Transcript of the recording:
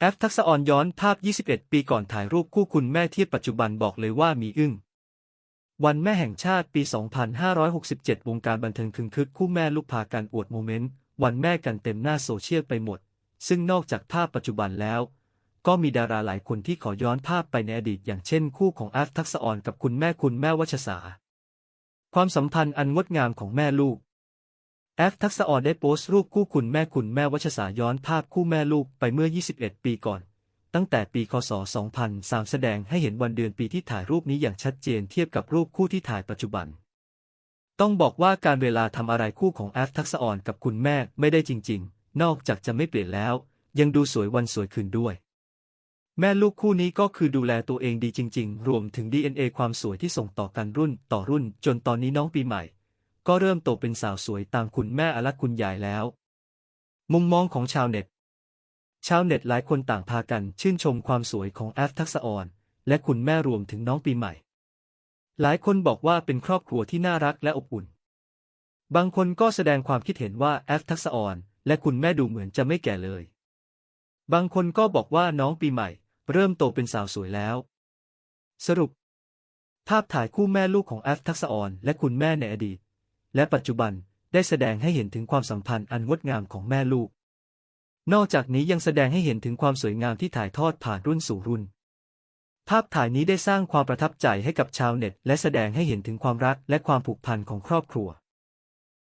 แอฟทักษะออนย้อนภาพ 21 ปีก่อนถ่ายรูปคู่คุณแม่เทียบปัจจุบันบอกเลยว่ามีอึ้ง วันแม่แห่งชาติปี 2567 วงการบันเทิงคึงคึกคู่แม่ลูกพากันอวดโมเมนต์ วันแม่กันเต็มหน้าโซเชียลไปหมด ซึ่งนอกจากภาพปัจจุบันแล้ว ก็มีดาราหลายคนที่ขอย้อนภาพไปในอดีต อย่างเช่นคู่ของแอฟทักษะออนกับคุณแม่คุณแม่วัชสา ความสัมพันธ์อันงดงามของแม่ลูก แอฟทักษออนได้โพสต์รูปคู่คุณแม่คุณแม่วัชสาย้อนภาพคู่แม่ลูกไปเมื่อ 21 ปีก่อน ตั้งแต่ปี คศ 2003 แสดงให้เห็นวันเดือนปีที่ถ่ายรูปนี้อย่างชัดเจนเทียบกับรูปคู่ที่ถ่ายปัจจุบัน ต้องบอกว่าการเวลาทำอะไรคู่ของแอฟทักษออนกับคุณแม่ไม่ได้จริง ๆ นอกจากจะไม่เปลี่ยนแล้ว ยังดูสวยวันสวยคืนด้วย แม่ลูกคู่นี้ก็คือดูแลตัวเองดีจริง ๆ รวมถึง DNA ความสวยที่ส่งต่อกันรุ่นต่อรุ่น จนตอนนี้น้องปีใหม่ ก็เริ่มโตเป็นสาวสวยตามคุณแม่อและคุณยายแล้ว มุมมองของชาวเน็ต ชาวเน็ตหลายคนต่างพากันชื่นชมความสวยของแอฟทักษะออน และคุณแม่รวมถึงน้องปีใหม่ หลายคนบอกว่าเป็นครอบครัวที่น่ารักและอบอุ่น บางคนก็แสดงความคิดเห็นว่าแอฟทักษะออน และคุณแม่ดูเหมือนจะไม่แก่เลย บางคนก็บอกว่าน้องปีใหม่ เริ่มโตเป็นสาวสวยแล้ว สรุป ภาพถ่ายคู่แม่ลูกของแอฟทักษะออน และคุณแม่ในอดีต และปัจจุบันได้แสดงให้เห็นถึงความสัมพันธ์อันงดงามของแม่ลูก นอกจากนี้ยังแสดงให้เห็นถึงความสวยงามที่ถ่ายทอดผ่านรุ่นสู่รุ่น ภาพถ่ายนี้ได้สร้างความประทับใจให้กับชาวเน็ต และแสดงให้เห็นถึงความรักและความผูกพันของครอบครัว